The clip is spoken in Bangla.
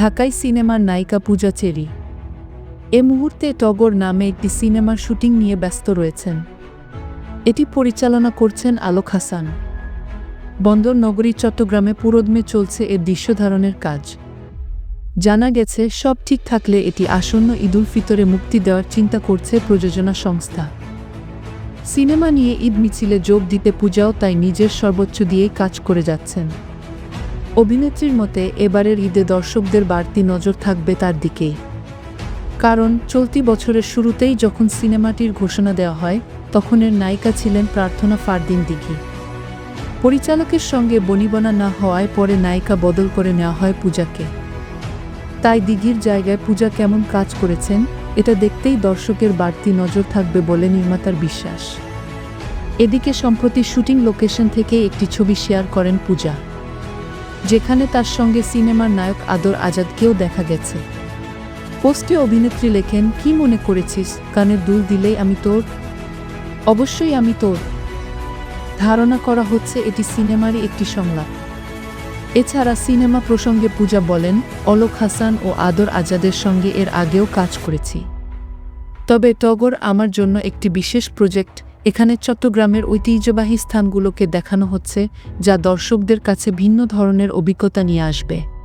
ঢাকাই সিনেমার নায়িকা পূজা চেরি। এ মুহূর্তে টগর নামে একটি সিনেমার শুটিং নিয়ে ব্যস্ত রয়েছেন। এটি পরিচালনা করছেন আলোক হাসান। বন্দর নগরী চট্টগ্রামে পুরোদমে চলছে এর দৃশ্যধারণের কাজ। জানা গেছে, সব ঠিক থাকলে এটি আসন্ন ঈদুল ফিতরে মুক্তি দেওয়ার চিন্তা করছে প্রযোজনা সংস্থা। সিনেমা নিয়ে ঈদ মিছিলে যোগ দিতে পূজাও তাই নিজের সর্বোচ্চ দিয়েই কাজ করে যাচ্ছেন। অভিনেত্রীর মতে, এবারের ঈদে দর্শকদের বাড়তি নজর থাকবে তার দিকেই। কারণ, চলতি বছরের শুরুতেই যখন সিনেমাটির ঘোষণা দেওয়া হয় তখন এর নায়িকা ছিলেন প্রার্থনা ফারদিন দিঘি। পরিচালকের সঙ্গে বনিবনা না হওয়ায় পরে নায়িকা বদল করে নেওয়া হয় পূজাকে। তাই দিঘির জায়গায় পূজা কেমন কাজ করেছেন, এটা দেখতেই দর্শকের বাড়তি নজর থাকবে বলে নির্মাতার বিশ্বাস। এদিকে, সম্প্রতি শুটিং লোকেশন থেকে একটি ছবি শেয়ার করেন পূজা। যেখানে তার সঙ্গে সিনেমার নায়ক আদর আজাদকেও দেখা গেছে। পোস্টে অভিনেত্রী লেখেন, কি মনে করেছিস? কানের দুল দিলেই আমি তোর অবশ্যই আমি তোর। ধারণা করা হচ্ছে এটি সিনেমারই একটি সংলাপ। এছাড়া সিনেমা প্রসঙ্গে পূজা বলেন, অলোক হাসান ও আদর আজাদের সঙ্গে এর আগেও কাজ করেছি। তবে টগর আমার জন্য একটি বিশেষ প্রজেক্ট এখানে চট্টগ্রামের ঐতিহ্যবাহী স্থানগুলোকে দেখানো হচ্ছে যা দর্শকদের কাছে ভিন্ন ধরনের অভিজ্ঞতা নিয়ে আসবে।